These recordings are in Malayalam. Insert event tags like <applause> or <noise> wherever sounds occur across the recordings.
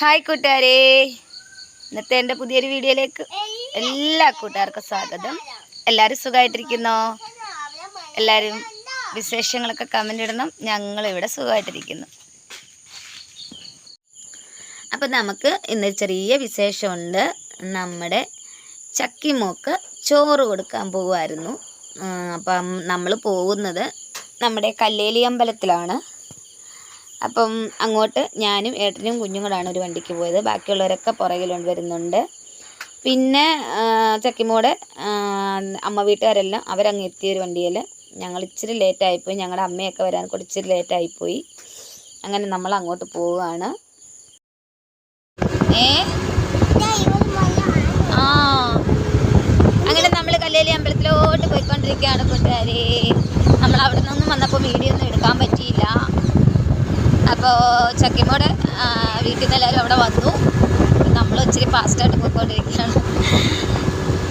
ഹായ് കൂട്ടുകാരെ. ഇന്നത്തെ എന്റെ പുതിയൊരു വീഡിയോയിലേക്ക് എല്ലാ കൂട്ടുകാർക്കും സ്വാഗതം. എല്ലാവരും സുഖമായിട്ടിരിക്കുന്നോ? എല്ലാവരും വിശേഷങ്ങളൊക്കെ കമന്റ് ഇടണം. ഞങ്ങളിവിടെ സുഖമായിട്ടിരിക്കുന്നു. അപ്പം നമുക്ക് ഇന്ന് ചെറിയ വിശേഷമുണ്ട്. നമ്മുടെ ചക്കിമോക്ക് ചോറ് കൊടുക്കാൻ പോകുമായിരുന്നു അപ്പം നമ്മൾ പോകുന്നത് നമ്മുടെ കല്ലേലി അമ്പലത്തിലാണ്. അപ്പം അങ്ങോട്ട് ഞാനും ഏട്ടനും കുഞ്ഞും കൂടാണ് ഒരു വണ്ടിക്ക് പോയത്. ബാക്കിയുള്ളവരൊക്കെ പുറകിൽ വരുന്നുണ്ട് പിന്നെ ചക്കിമോടെ അമ്മ വീട്ടുകാരെല്ലാം അവരങ്ങ് എത്തിയ ഒരു വണ്ടിയിൽ. ഞങ്ങൾ ഇച്ചിരി ലേറ്റായിപ്പോയി ഞങ്ങളുടെ അമ്മയൊക്കെ വരാൻ കൂടി ഇച്ചിരി ലേറ്റായിപ്പോയി അങ്ങനെ നമ്മൾ അങ്ങോട്ട് പോവുകയാണ്. ഏ? ആ. അങ്ങനെ നമ്മൾ കല്ലേലി അമ്പലത്തിലോട്ട് പോയിക്കൊണ്ടിരിക്കുകയാണ് കൂട്ടുകാരെ. നമ്മൾ അവിടെ നിന്നും വന്നപ്പോൾ വീഡിയോ ഒന്നും എടുക്കാൻ പറ്റിയില്ല. അപ്പോൾ ചക്കിമോടെ വീട്ടിൽ നിന്ന് എല്ലാവരും അവിടെ വന്നു. നമ്മൾ ഇച്ചിരി ഫാസ്റ്റായിട്ട് പോയിക്കൊണ്ടിരിക്കുകയാണ്.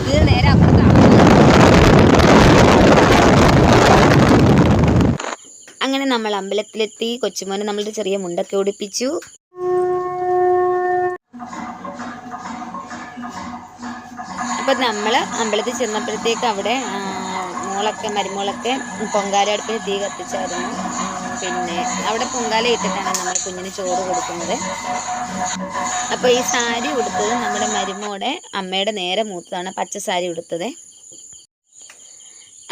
ഇത് നേരെ അപ്പുറത്താണ്. അങ്ങനെ നമ്മൾ അമ്പലത്തിലെത്തി. കൊച്ചുമോനെ നമ്മളുടെ ചെറിയ മുണ്ടൊക്കെ ഉടുപ്പിച്ചു അപ്പം നമ്മൾ അമ്പലത്തിൽ ചെന്നപ്പോഴത്തേക്ക് അവിടെ മോളൊക്കെ മരുമോളൊക്കെ പൊങ്കാലടുപ്പിന് തീ കത്തിച്ചായിരുന്നു. പിന്നെ അവിടെ പൊങ്കാല ഇട്ടിട്ടാണ് നമ്മൾ കുഞ്ഞിന് ചോറ് കൊടുക്കുന്നത്. അപ്പോൾ ഈ സാരി ഉടുത്തത് നമ്മുടെ മരുമോടെ അമ്മയുടെ നേരെ മൂത്തതാണ് പച്ച സാരി ഉടുത്തത്.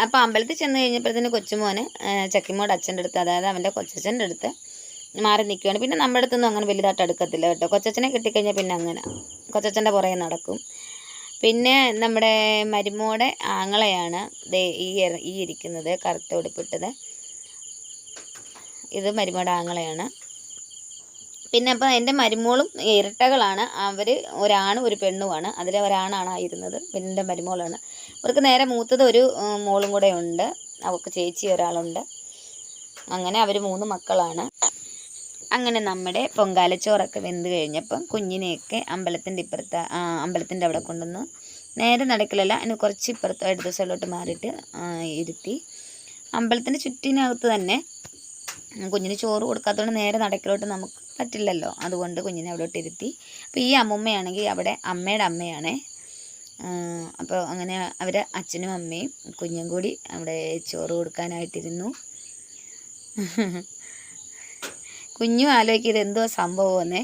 അപ്പോൾ അമ്പലത്തിൽ ചെന്ന് കഴിഞ്ഞപ്പോഴത്തേന് കൊച്ചുമോന് ചക്കിമോട് അച്ഛന്റെ അടുത്ത് അതായത് അവന്റെ കൊച്ചച്ഛന്റെ അടുത്ത് മാറി നിൽക്കുകയാണ് പിന്നെ നമ്മുടെ അടുത്തൊന്നും അങ്ങനെ വലുതായിട്ട് അടുക്കത്തില്ല കേട്ടോ. കൊച്ചച്ഛനെ കിട്ടിക്കഴിഞ്ഞാൽ പിന്നെ അങ്ങനെ. കൊച്ചച്ഛന്റെ പുറകെ നടക്കും. പിന്നെ നമ്മുടെ മരുമോടെ ആങ്ങളെയാണ് ഈ ഈ ഇരിക്കുന്നത് കറുത്ത ഉടുപ്പിട്ടത്. ഇത് മരുമോടെ ആങ്ങളെയാണ് പിന്നെ അപ്പോൾ എന്റെ മരുമോളും ഇരട്ടകളാണ്. അവർ ഒരാണും ഒരു പെണ്ണുമാണ്. അതിൽ ഒരാണാണ് ആയിരുന്നത്. പിന്നെ എന്റെ മരുമോളാണ്. അവർക്ക് നേരെ മൂത്തത് ഒരു മോളും കൂടെ ഉണ്ട്. അവൾക്ക് ചേച്ചി ഒരാളുണ്ട്. അങ്ങനെ അവർ മൂന്ന് മക്കളാണ്. അങ്ങനെ നമ്മുടെ പൊങ്കാലച്ചോറൊക്കെ വെന്ത് കഴിഞ്ഞപ്പം കുഞ്ഞിനെയൊക്കെ അമ്പലത്തിന്റെ ഇപ്പുറത്ത് അമ്പലത്തിന്റെ അവിടെ കൊണ്ടുവന്ന് നേരെ നടക്കലല്ല അതിന് കുറച്ച് ഇപ്പുറത്ത് ഇടത് സൈഡിലോട്ട് മാറിയിട്ട് ഇരുത്തി. അമ്പലത്തിന്റെ ചുറ്റിനകത്ത് തന്നെ കുഞ്ഞിന് ചോറ് കൊടുക്കാത്തതുകൊണ്ട് നേരെ നടക്കിലോട്ട് നമുക്ക് പറ്റില്ലല്ലോ. അതുകൊണ്ട് കുഞ്ഞിനെ അവിടെ ഇരുത്തി അപ്പോൾ ഈ അമ്മുമ്മയാണെങ്കിൽ അവിടെ അമ്മയുടെ അമ്മയാണ്. അപ്പോൾ അങ്ങനെ അവർ അച്ഛനും അമ്മയും കുഞ്ഞും കൂടി അവിടെ ചോറ് കൊടുക്കാനായിട്ടിരുന്നു. കുഞ്ഞും ആലോചിക്കും എന്തോ സംഭവമെന്നേ.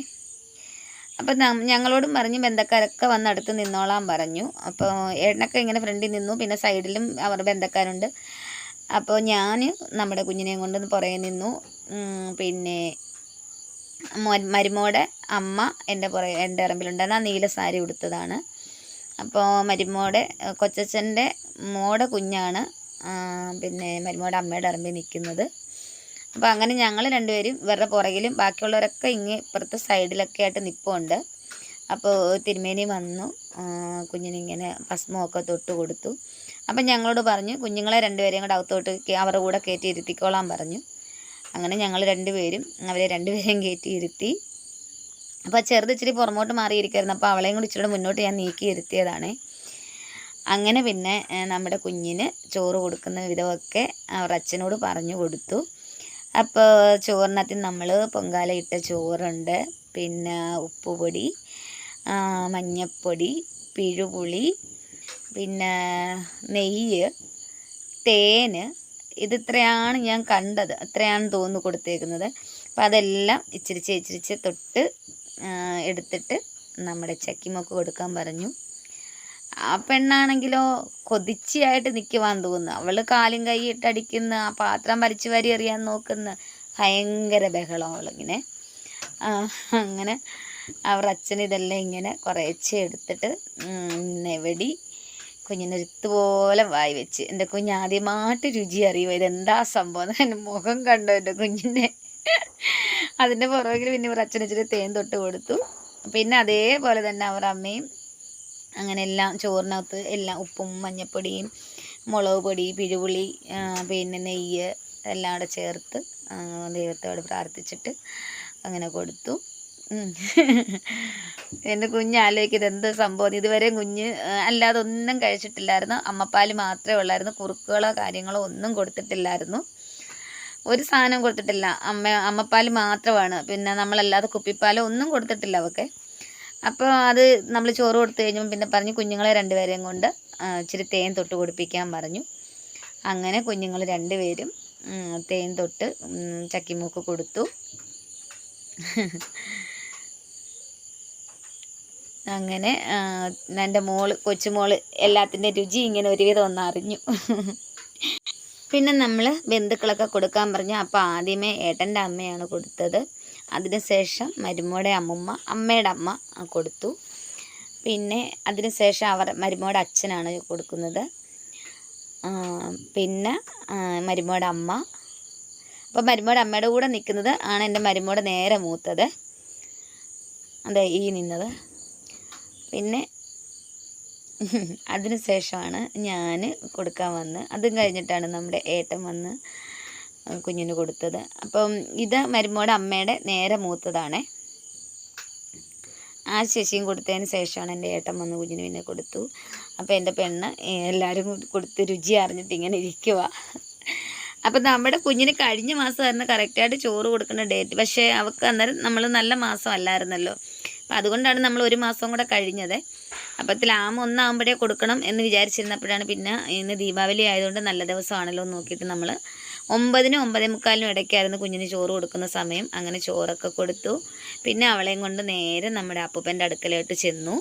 അപ്പം ഞങ്ങളോടും പറഞ്ഞു ബന്ധക്കാരൊക്കെ വന്ന് അടുത്ത് നിന്നോളാൻ പറഞ്ഞു. അപ്പോൾ ഏട്ടനൊക്കെ ഇങ്ങനെ ഫ്രണ്ടിൽ നിന്നു. പിന്നെ സൈഡിലും അവർ ബന്ധക്കാരുണ്ട്. അപ്പോൾ ഞാൻ നമ്മുടെ കുഞ്ഞിനെയും കൊണ്ട് പുറകെ നിന്നു. പിന്നെ മരുമോടെ അമ്മ എന്റെ പുറകെ എന്റെ ഇറമ്പിലുണ്ടായിരുന്ന ആ നീല സാരി ഉടുത്തതാണ്. അപ്പോൾ മരുമോടെ കൊച്ചച്ഛന്റെ മോടെ കുഞ്ഞാണ്. പിന്നെ മരുമോടെ അമ്മയുടെ ഇറമ്പിൽ നിൽക്കുന്നത്. അപ്പോൾ അങ്ങനെ ഞങ്ങൾ രണ്ടുപേരും ഇവരുടെ പുറകിലും ബാക്കിയുള്ളവരൊക്കെ ഇങ്ങ് ഇപ്പുറത്തെ സൈഡിലൊക്കെ ആയിട്ട് നിൽപ്പുണ്ട് അപ്പോൾ തിരുമേനി വന്നു. കുഞ്ഞിനിങ്ങനെ ഭസ്മമൊക്കെ തൊട്ട് കൊടുത്തു അപ്പം ഞങ്ങളോട് പറഞ്ഞു കുഞ്ഞുങ്ങളെ രണ്ടുപേരെയും കൂടെ അകത്തോട്ട് അവരുടെ കൂടെ കയറ്റി ഇരുത്തിക്കോളാൻ പറഞ്ഞു. അങ്ങനെ ഞങ്ങൾ രണ്ടുപേരും അവരെ രണ്ടുപേരെയും കയറ്റി ഇരുത്തി. അപ്പോൾ ചെറുത് ഇച്ചിരി പുറമോട്ട് മാറിയിരിക്കുമായിരുന്നു അപ്പോൾ അവളെയും കൂടി ഇച്ചിരി മുന്നോട്ട് ഞാൻ നീക്കി ഇരുത്തിയതാണ്. അങ്ങനെ പിന്നെ നമ്മുടെ കുഞ്ഞിന് ചോറ് കൊടുക്കുന്ന വിധമൊക്കെ അവർ അച്ഛനോട് പറഞ്ഞു കൊടുത്തു. അപ്പോൾ ചോറിനകത്ത് നമ്മൾ പൊങ്കാല ഇട്ട ചോറുണ്ട് പിന്നെ ഉപ്പുപൊടി മഞ്ഞപ്പൊടി പിഴുപുളി പിന്നെ നെയ്യ് തേന് ഇത് ഇത്രയാണ് ഞാൻ കണ്ടത്. അത്രയാണ് തോന്നു കൊടുത്തേക്കുന്നത്. അപ്പോൾ അതെല്ലാം ഇച്ചിരിച്ച് ഇച്ചിരിച്ച് തൊട്ട് എടുത്തിട്ട് നമ്മുടെ ചക്കിമൊക്കെ കൊടുക്കാൻ പറഞ്ഞു. ആ പെണ്ണാണെങ്കിലോ കൊതിച്ചിയായിട്ട് നിൽക്കുവാൻ തോന്നുന്നു. അവൾ കാലും കൈയിട്ട് ഇട്ടടിക്കുന്ന ആ പാത്രം വലിച്ചു വരി എറിയാൻ നോക്കുന്ന. ഭയങ്കര ബഹളം അവളിങ്ങനെ. അങ്ങനെ അവർ അച്ഛൻ ഇതെല്ലാം ഇങ്ങനെ കുറേച്ചെ എടുത്തിട്ട് നെവടി കുഞ്ഞിനൊരുത്ത് പോലെ വായി വെച്ച്. എന്റെ കുഞ്ഞ് ആദ്യമായിട്ട് രുചി അറിയുമോ ഇതെന്താ സംഭവം? എന്റെ മുഖം കണ്ടു എന്റെ കുഞ്ഞിന്റെ അതിന്റെ പുറകിൽ പിന്നെ ഇവർ അച്ഛൻ ഇച്ചിരി തേൻ തൊട്ട് കൊടുത്തു. പിന്നെ അതേപോലെ തന്നെ അവർ അമ്മയും അങ്ങനെ എല്ലാം ചോറിനകത്ത് എല്ലാം ഉപ്പും മഞ്ഞപ്പൊടിയും മുളക് പൊടി പിഴുപുളി പിന്നെ നെയ്യ് എല്ലാം കൂടെ ചേർത്ത് ദൈവത്തോട് പ്രാർത്ഥിച്ചിട്ട് അങ്ങനെ കൊടുത്തു. <laughs> എന്റെ കുഞ്ഞ് ആലോചിക്കുന്നത് എന്ത് സംഭവം ഇതുവരെ കുഞ്ഞ് അല്ലാതെ ഒന്നും കഴിച്ചിട്ടില്ലായിരുന്നു. അമ്മപ്പാൽ മാത്രമേ ഉള്ളായിരുന്നു. കുറുക്കുകളോ കാര്യങ്ങളോ ഒന്നും കൊടുത്തിട്ടില്ലായിരുന്നു. ഒരു സാധനം കൊടുത്തിട്ടില്ല. അമ്മ അമ്മപ്പാൽ മാത്രമാണ്. പിന്നെ നമ്മളല്ലാതെ കുപ്പിപ്പാലോ ഒന്നും കൊടുത്തിട്ടില്ല അവക്കെ. അപ്പോൾ അത് നമ്മൾ ചോറ് കൊടുത്തു കഴിഞ്ഞപ്പോൾ പിന്നെ പറഞ്ഞു കുഞ്ഞുങ്ങളെ രണ്ടുപേരെയും കൊണ്ട് ഇച്ചിരി തേൻ തൊട്ട് കുടിപ്പിക്കാൻ പറഞ്ഞു. അങ്ങനെ കുഞ്ഞുങ്ങൾ രണ്ടുപേരും തേൻ തൊട്ട് ചക്കിമൂക്ക് കൊടുത്തു. <laughs> അങ്ങനെ എന്റെ മോൾ കൊച്ചുമോൾ എല്ലാത്തിന്റെ രുചി ഇങ്ങനെ ഒരുവിധം ഒന്ന് അറിഞ്ഞു. പിന്നെ നമ്മൾ ബന്ധുക്കളൊക്കെ കൊടുക്കാൻ പറഞ്ഞു. അപ്പോൾ ആദ്യമേ ഏട്ടന്റെ അമ്മയാണ് കൊടുത്തത്. അതിനുശേഷം മരുമോടെ അമ്മുമ്മ അമ്മയുടെ അമ്മ കൊടുത്തു. പിന്നെ അതിനുശേഷം അവർ മരുമോടെ അച്ഛനാണ് കൊടുക്കുന്നത്. പിന്നെ മരുമോടെ അമ്മ. അപ്പോൾ മരുമോടെ അമ്മയുടെ കൂടെ നിൽക്കുന്നത് ആണ് എന്റെ മരുമോടെ നേരെ മൂത്തത്. അതെ ഈ നിന്നത്. പിന്നെ അതിന് ശേഷമാണ് ഞാൻ കൊടുക്കാൻ വന്ന്. അതും കഴിഞ്ഞിട്ടാണ് നമ്മുടെ ഏട്ടൻ വന്ന് കുഞ്ഞിന് കൊടുത്തത്. അപ്പം ഇത് മരുമോടെ അമ്മയുടെ നേരെ മൂത്തതാണേ. ആ ശശിയും കൊടുത്തതിന് ശേഷമാണ് എന്റെ ഏട്ടൻ വന്ന് കുഞ്ഞിന് പിന്നെ കൊടുത്തു. അപ്പോൾ എന്റെ പെണ്ണ് എല്ലാവരും കൂടി കൊടുത്ത് രുചി അറിഞ്ഞിട്ട് ഇങ്ങനെ ഇരിക്കുക അപ്പം നമ്മുടെ കുഞ്ഞിന് കഴിഞ്ഞ മാസം മാസമായിരുന്നു കറക്റ്റായിട്ട് ചോറ് കൊടുക്കുന്ന ഡേറ്റ് പക്ഷേ അവൾക്ക് അന്നേരം നമ്മൾ നല്ല മാസം അല്ലായിരുന്നല്ലോ. അപ്പം അതുകൊണ്ടാണ് നമ്മൾ ഒരു മാസം കൂടെ കഴിഞ്ഞത്. അപ്പത്തിൽ ആമ ഒന്നാകുമ്പോഴേ കൊടുക്കണം എന്ന് വിചാരിച്ചിരുന്നപ്പോഴാണ് പിന്നെ ഇന്ന് ദീപാവലി ആയതുകൊണ്ട് നല്ല ദിവസമാണല്ലോ എന്ന് നോക്കിയിട്ട് നമ്മൾ ഒമ്പതിനും ഒമ്പതേ മുക്കാലിനും ഇടയ്ക്കായിരുന്നു കുഞ്ഞിന് ചോറ് കൊടുക്കുന്ന സമയം. അങ്ങനെ ചോറൊക്കെ കൊടുത്തു. പിന്നെ അവളെയും കൊണ്ട് നേരെ നമ്മുടെ അപ്പൂപ്പന്റെ അടുക്കലോട്ട് ചെന്നു.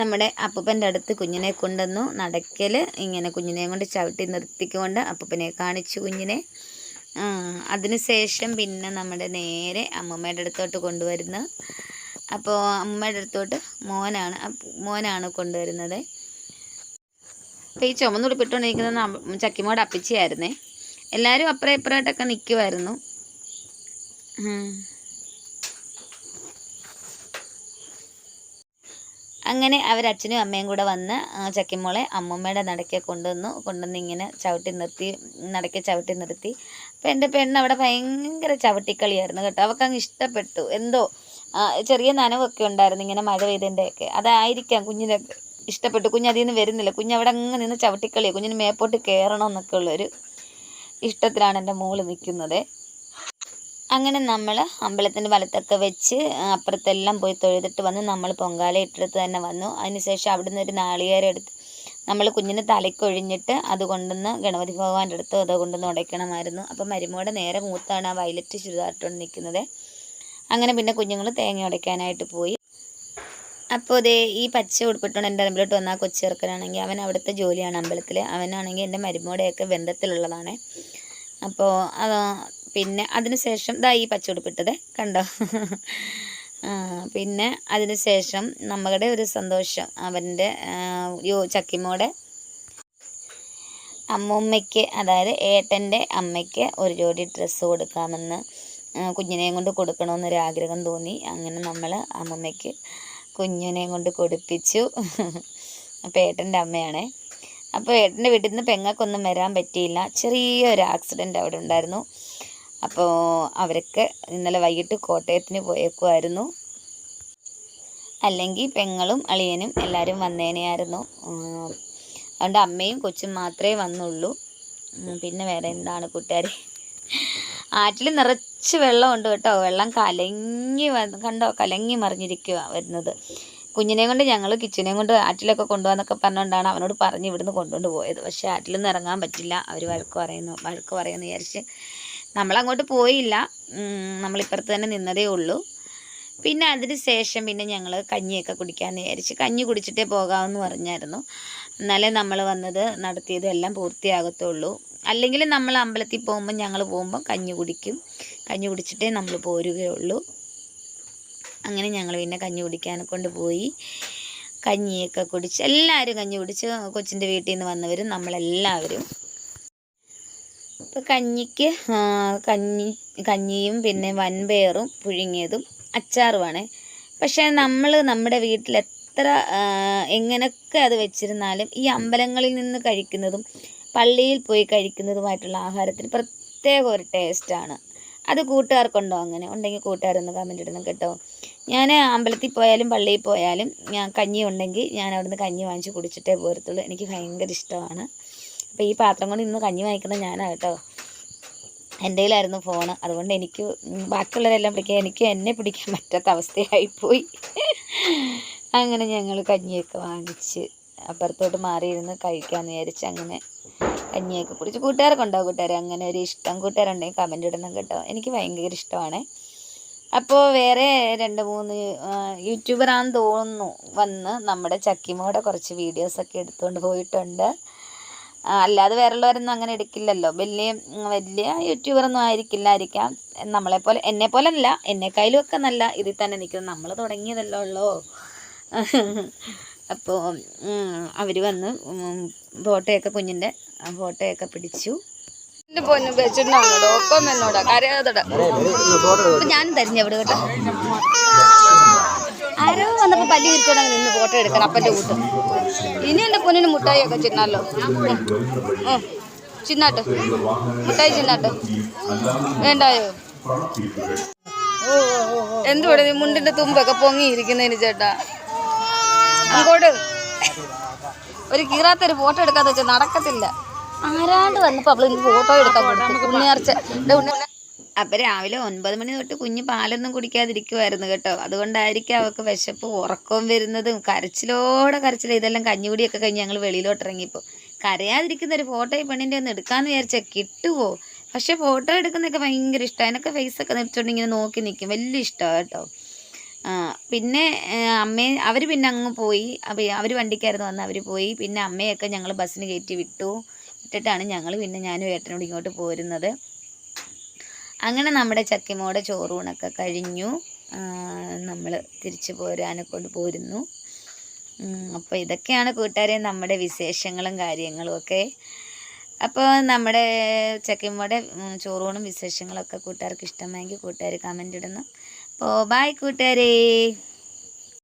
നമ്മുടെ അപ്പൂപ്പന്റെ അടുത്ത് കുഞ്ഞിനെ കൊണ്ടുവന്നു. നടക്കൽ ഇങ്ങനെ കുഞ്ഞിനെയും കൊണ്ട് ചവിട്ടി നിർത്തിക്കൊണ്ട് അപ്പൂപ്പനെ കാണിച്ചു കുഞ്ഞിനെ. അതിനുശേഷം പിന്നെ നമ്മുടെ നേരെ അമ്മമ്മയുടെ അടുത്തോട്ട് കൊണ്ടുവരുന്നു അപ്പോൾ അമ്മയുടെ അടുത്തോട്ട് മോനാണ് മോനാണ് കൊണ്ടുവരുന്നത്. അപ്പോൾ ഈ ചുമന്നുടുപ്പിട്ടുകൊണ്ടിരിക്കുന്നത് ചക്കിമോട് അപ്പിച്ചിയായിരുന്നേ. എല്ലാവരും അപ്പുറം ഇപ്പുറമായിട്ടൊക്കെ നിൽക്കുമായിരുന്നു അങ്ങനെ അവരച്ഛനും അമ്മയും കൂടെ വന്ന് ചക്കിമോളെ അമ്മമ്മയുടെ നടക്കെ കൊണ്ടുവന്നു. കൊണ്ടുവന്ന് ഇങ്ങനെ ചവിട്ടി നിർത്തി നടക്കെ ചവിട്ടി നിർത്തി. അപ്പം എന്റെ പെണ്ണ് അവിടെ ഭയങ്കര ചവിട്ടിക്കളിയായിരുന്നു കേട്ടോ. അവൾക്ക് അങ്ങ് ഇഷ്ടപ്പെട്ടു. എന്തോ ചെറിയ നനവൊക്കെ ഉണ്ടായിരുന്നു ഇങ്ങനെ മഴ പെയ്തതിന്റെയൊക്കെ അതായിരിക്കാം കുഞ്ഞിനെ ഇഷ്ടപ്പെട്ടു. കുഞ്ഞ് അതിൽ നിന്ന് വരുന്നില്ല. കുഞ്ഞ് അവിടെ അങ്ങ് നിന്ന് ചവിട്ടിക്കളിയാണ് കുഞ്ഞിന് മേപ്പോട്ട് കയറണമെന്നൊക്കെ ഉള്ളൊരു ഇഷ്ടത്തിലാണ് എന്റെ മോൾ നിൽക്കുന്നത്. അങ്ങനെ നമ്മൾ അമ്പലത്തിന്റെ വലത്തൊക്കെ വെച്ച് അപ്പുറത്തെല്ലാം പോയി തൊഴുതിട്ട് വന്ന് നമ്മൾ പൊങ്കാല ഇട്ടെടുത്ത് തന്നെ വന്നു. അതിനുശേഷം അവിടുന്ന് ഒരു നാളികേരം എടുത്ത് നമ്മൾ കുഞ്ഞിന് തലക്കൊഴിഞ്ഞിട്ട് അത് കൊണ്ടുവന്ന് ഗണപതി ഭഗവാന്റെ അടുത്ത് അത് കൊണ്ടുവന്ന് ഉടയ്ക്കണമായിരുന്നു. അപ്പം മരുമോടെ നേരെ മൂത്താണ് ആ വയലറ്റ് ചുരിദാറിട്ടുകൊണ്ട് നിൽക്കുന്നത് അങ്ങനെ പിന്നെ കുഞ്ഞുങ്ങൾ തേങ്ങ ഉടയ്ക്കാനായിട്ട് പോയി. അപ്പോൾ അതേ ഈ പച്ച ഉടുപ്പിട്ടുകൊണ്ട് എന്റെ അമ്പലത്തിൽ വന്ന ആ കൊച്ചു ചെറുക്കനാണെങ്കിൽ അവൻ അവിടുത്തെ ജോലിയാണ് അമ്പലത്തിൽ അവനാണെങ്കിൽ എന്റെ മരുമോടെയൊക്കെ ബന്ധത്തിലുള്ളതാണ്. അപ്പോൾ പിന്നെ അതിന് ശേഷം ദാ ഈ പച്ചുടുപ്പിട്ടത് കണ്ടോ? പിന്നെ അതിന് ശേഷം നമ്മുടെ ഒരു സന്തോഷം അവന്റെ യോ ചക്കിമോടെ അമ്മൂമ്മയ്ക്ക് അതായത് ഏട്ടന്റെ അമ്മയ്ക്ക് ഒരു ജോഡി ഡ്രസ്സ് കൊടുക്കാമെന്ന് കുഞ്ഞിനെയും കൊണ്ട് കൊടുക്കണമെന്നൊരു ആഗ്രഹം തോന്നി. അങ്ങനെ നമ്മൾ അമ്മൂമ്മയ്ക്ക് കുഞ്ഞിനെയും കൊണ്ട് കൊടുപ്പിച്ചു. അപ്പോൾ ഏട്ടന്റെ അമ്മയാണ്. അപ്പോൾ ഏട്ടന്റെ വീട്ടിൽ നിന്ന് പെങ്ങൾക്കൊന്നും വരാൻ പറ്റിയില്ല. ചെറിയൊരു ആക്സിഡന്റ് അവിടെ ഉണ്ടായിരുന്നു. അപ്പോൾ അവരൊക്കെ ഇന്നലെ വൈകിട്ട് കോട്ടയത്തിന് പോയേക്കുമായിരുന്നു അല്ലെങ്കിൽ പെങ്ങളും അളിയനും എല്ലാവരും വന്നേനെയായിരുന്നു. അതുകൊണ്ട് അമ്മയും കൊച്ചും മാത്രമേ വന്നുള്ളൂ. പിന്നെ വേറെ എന്താണ് കൂട്ടുകാരെ? ആറ്റിൽ നിറച്ച് വെള്ളമുണ്ട് കേട്ടോ. വെള്ളം കലങ്ങി കണ്ടോ? കലങ്ങി മറിഞ്ഞിരിക്കുക വരുന്നത്. കുഞ്ഞിനെ കൊണ്ട് ഞങ്ങൾ കിച്ചനെയും കൊണ്ട് ആറ്റിലൊക്കെ കൊണ്ടുപോകാന്നൊക്കെ പറഞ്ഞുകൊണ്ടാണ് അവനോട് പറഞ്ഞ് ഇവിടുന്ന് കൊണ്ടുകൊണ്ട് പോയത്. പക്ഷേ ആറ്റിലൊന്നും ഇറങ്ങാൻ പറ്റില്ല. അവർ വഴക്ക് പറയുന്നു. വഴക്ക് പറയുമെന്ന് വിചാരിച്ച് നമ്മളങ്ങോട്ട് പോയില്ല. നമ്മളിപ്പുറത്ത് തന്നെ നിന്നതേ ഉള്ളൂ. പിന്നെ അതിന് ശേഷം പിന്നെ ഞങ്ങൾ കഞ്ഞിയൊക്കെ കുടിക്കാൻ വിചാരിച്ച് കഞ്ഞി കുടിച്ചിട്ടേ പോകാമെന്ന് പറഞ്ഞായിരുന്നു. എന്നാലേ നമ്മൾ വന്നത് നടത്തിയത് എല്ലാം പൂർത്തിയാകത്തുള്ളൂ. അല്ലെങ്കിൽ നമ്മൾ അമ്പലത്തിൽ പോകുമ്പോൾ ഞങ്ങൾ പോകുമ്പോൾ കഞ്ഞി കുടിക്കും. കഞ്ഞി കുടിച്ചിട്ടേ നമ്മൾ പോരുകയുള്ളൂ. അങ്ങനെ ഞങ്ങൾ പിന്നെ കഞ്ഞി കുടിക്കാൻ കൊണ്ട് പോയി കഞ്ഞിയൊക്കെ കുടിച്ച് എല്ലാവരും കഞ്ഞി കുടിച്ച് കൊച്ചിന്റെ വീട്ടിൽ നിന്ന് വന്നവരും നമ്മളെല്ലാവരും ഇപ്പോൾ കഞ്ഞിക്ക് കഞ്ഞി കഞ്ഞിയും പിന്നെ വൻപയറും പുഴുങ്ങിയതും അച്ചാറുമാണ്. പക്ഷേ നമ്മൾ നമ്മുടെ വീട്ടിൽ എത്ര എങ്ങനെയൊക്കെ അത് വെച്ചിരുന്നാലും ഈ അമ്പലങ്ങളിൽ നിന്ന് കഴിക്കുന്നതും പള്ളിയിൽ പോയി കഴിക്കുന്നതുമായിട്ടുള്ള ആഹാരത്തിന് പ്രത്യേക ഒരു ടേസ്റ്റാണ്. അത് കൂട്ടുകാർക്കുണ്ടോ അങ്ങനെ? ഉണ്ടെങ്കിൽ കൂട്ടുകാരൊന്ന് കമന്റ് ഇടണം കേട്ടോ. ഞാൻ അമ്പലത്തിൽ പോയാലും പള്ളിയിൽ പോയാലും ഞാൻ കഞ്ഞി ഉണ്ടെങ്കിൽ ഞാൻ അവിടുന്ന് കഞ്ഞി വാങ്ങിച്ച് കുടിച്ചിട്ടേ പോരത്തുള്ളൂ. എനിക്ക് ഭയങ്കര ഇഷ്ടമാണ്. അപ്പോൾ ഈ പാത്രം കൊണ്ട് ഇന്ന് കഞ്ഞി വാങ്ങിക്കുന്നത് ഞാനാണ് കേട്ടോ. എന്റെ കയ്യിലായിരുന്നു ഫോൺ അതുകൊണ്ട് എനിക്ക് ബാക്കിയുള്ളവരെല്ലാം പിടിക്കാൻ എനിക്ക് എന്നെ പിടിക്കാൻ പറ്റാത്ത അവസ്ഥയായിപ്പോയി. അങ്ങനെ ഞങ്ങൾ കഞ്ഞിയൊക്കെ വാങ്ങിച്ച് അപ്പുറത്തോട്ട് മാറിയിരുന്ന് കഴിക്കാമെന്ന് വിചാരിച്ച് അങ്ങനെ കഞ്ഞിയൊക്കെ കുടിച്ച് കൂട്ടുകാരൊക്കെ ഉണ്ടാവും കൂട്ടുകാർ അങ്ങനെ ഒരു ഇഷ്ടം കൂട്ടുകാരുണ്ടെങ്കിൽ കമന്റ് ഇടണം കേട്ടോ. എനിക്ക് ഭയങ്കര ഇഷ്ടമാണ്. അപ്പോൾ വേറെ രണ്ട് മൂന്ന് യൂട്യൂബറാന്ന് തോന്നുന്നു വന്ന് നമ്മുടെ ചക്കിമോടെ കുറച്ച് വീഡിയോസൊക്കെ എടുത്തുകൊണ്ട് പോയിട്ടുണ്ട്. അല്ലാതെ വേറെയുള്ളവരൊന്നും അങ്ങനെ എടുക്കില്ലല്ലോ. വലിയ വലിയ യൂട്യൂബറൊന്നും ആയിരിക്കില്ലായിരിക്കാം. നമ്മളെപ്പോലെ പോലെ അല്ല എന്നെക്കായാലും ഒക്കെ നല്ല ഇതിൽ തന്നെ നിൽക്കുന്നത് നമ്മൾ തുടങ്ങിയതല്ലോ ഉള്ളോ. <laughs> അപ്പോൾ അവർ വന്ന് ഫോട്ടോയൊക്കെ കുഞ്ഞിന്റെ ഫോട്ടോയൊക്കെ പിടിച്ചു. എന്റെ പൊന്നു വെച്ചിട്ടുണ്ടോ ഒപ്പം എന്നോടാ. കരയാതട. അപ്പൊ ഞാനും തരിഞ്ഞ എവിടെ കേട്ടോ? ആരോ വന്നപ്പോൾ പല്ലി വിരിച്ചോണ്ട് നിന്ന് ഫോട്ടോ എടുക്കണം. അപ്പന്റെ കൂട്ട്. ഇനി എന്റെ പൊന്നിന് മുട്ടായി ഒക്കെ ചിന്നാലോ ചിന്നാട്ട് മുട്ടായി ചിന്നാട്ട് വേണ്ടായോ? എന്തുവിടെ നീ മുണ്ടിന്റെ തുമ്പൊക്കെ പൊങ്ങിയിരിക്കുന്നതിന് ചേട്ടാ? അങ്ങോട്ട്. ഒരു കീറാത്തൊരു ഫോട്ടോ എടുക്കാതെ വെച്ചാൽ നടക്കത്തില്ല. ആരാണ്ട് വന്നപ്പോ അവൾ ഫോട്ടോ എടുക്കാൻ കൊടുത്തു. ഉണ്ണിയാർച്ച. അപ്പൊ രാവിലെ ഒൻപത് മണി തൊട്ട് കുഞ്ഞ് പാലൊന്നും കുടിക്കാതിരിക്കുമായിരുന്നു കേട്ടോ. അതുകൊണ്ടായിരിക്കും അവൾക്ക് വിശപ്പ് ഉറക്കവും വരുന്നതും കരച്ചിലോടെ കരച്ചിൽ ഇതെല്ലാം കഞ്ഞുകൂടിയൊക്കെ കഴിഞ്ഞ് ഞങ്ങൾ വെളിയിലോട്ട് ഇറങ്ങിപ്പോ കരയാതിരിക്കുന്ന ഒരു ഫോട്ടോ ഈ പെണ്ണിന്റെ ഒന്ന് എടുക്കാന്ന് വിചാരിച്ചാൽ കിട്ടുമോ പക്ഷെ ഫോട്ടോ എടുക്കുന്നതൊക്കെ ഭയങ്കര ഇഷ്ടമാണ് അതിനൊക്കെ ഒക്കെ നിർത്തിക്കൊണ്ട് ഇങ്ങനെ നോക്കി നിൽക്കും വലിയ ഇഷ്ടമാണ് കേട്ടോ. പിന്നെ അമ്മയെ അവർ പിന്നെ അങ്ങ് പോയി. അവർ വണ്ടിക്കായിരുന്നു വന്ന് അവർ പോയി. പിന്നെ അമ്മയൊക്കെ ഞങ്ങൾ ബസ്സിന് കയറ്റി വിട്ടു. ഇട്ടിട്ടാണ് ഞങ്ങൾ പിന്നെ ഞാനും ഏട്ടനോട് ഇങ്ങോട്ട് പോരുന്നത്. അങ്ങനെ നമ്മുടെ ചക്കിമോടെ ചോറൂണൊക്കെ കഴിഞ്ഞു. നമ്മൾ തിരിച്ചു പോരാനെ കൊണ്ട് പോരുന്നു. അപ്പോൾ ഇതൊക്കെയാണ് കൂട്ടുകാരെ നമ്മുടെ വിശേഷങ്ങളും കാര്യങ്ങളും ഒക്കെ. അപ്പോൾ നമ്മുടെ ചക്കിമോടെ ചോറൂണും വിശേഷങ്ങളൊക്കെ കൂട്ടുകാർക്ക് ഇഷ്ടമായെങ്കിൽ കൂട്ടുകാർ കമന്റ് ഇടണം. അപ്പോൾ ബായ് കൂട്ടുകാരേ.